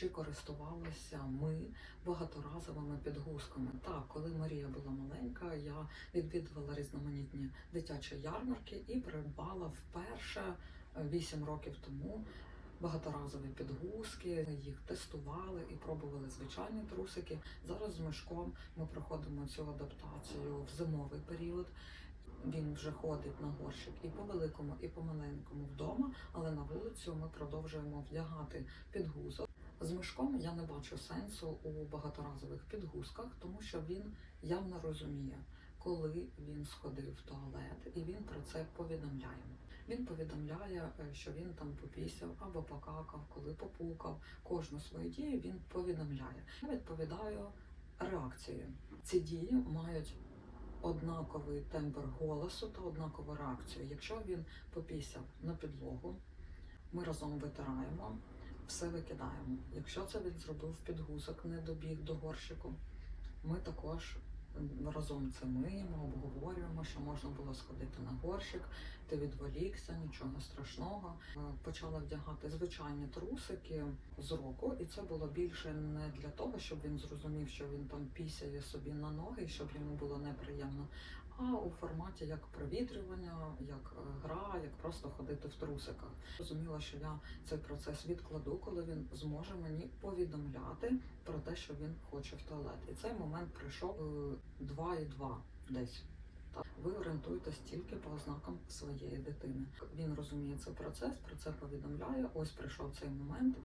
чи користувалися ми багаторазовими підгузками. Так, коли Марія була маленька, я відвідувала різноманітні дитячі ярмарки і придбала вперше 8 років тому багаторазові підгузки. Їх тестували і пробували звичайні трусики. Зараз з мишком ми проходимо цю адаптацію в зимовий період. Він вже ходить на горщик і по великому, і по маленькому вдома, але на вулицю ми продовжуємо вдягати підгузок. З мишком я не бачу сенсу у багаторазових підгузках, тому що він явно розуміє, коли він сходив в туалет, і він про це повідомляє. Він повідомляє, е, що він там попісяв або покакав, коли попукав. Кожну свою дію він повідомляє. Я відповідаю реакцією. Ці дії мають однаковий тембр голосу та однакову реакцію. Якщо він попісяв на підлогу, ми разом витираємо, все викидаємо. Якщо це він зробив підгузок, не добіг до горщику, ми також разом це миємо, обговорюємо, що можна було сходити на горщик, ти відволікся, нічого страшного. Почала вдягати звичайні трусики з року, і це було більше не для того, щоб він зрозумів, що він там пісяє собі на ноги, щоб йому було неприємно, а у форматі як провітрювання, як е, гра, як просто ходити в трусиках. Розуміла, що я цей процес відкладу, коли він зможе мені повідомляти про те, що він хоче в туалет. І цей момент прийшов е, два і два десь. Так, ви орієнтуєтесь тільки по ознакам своєї дитини. Він розуміє цей процес, про це повідомляє. Ось прийшов цей момент.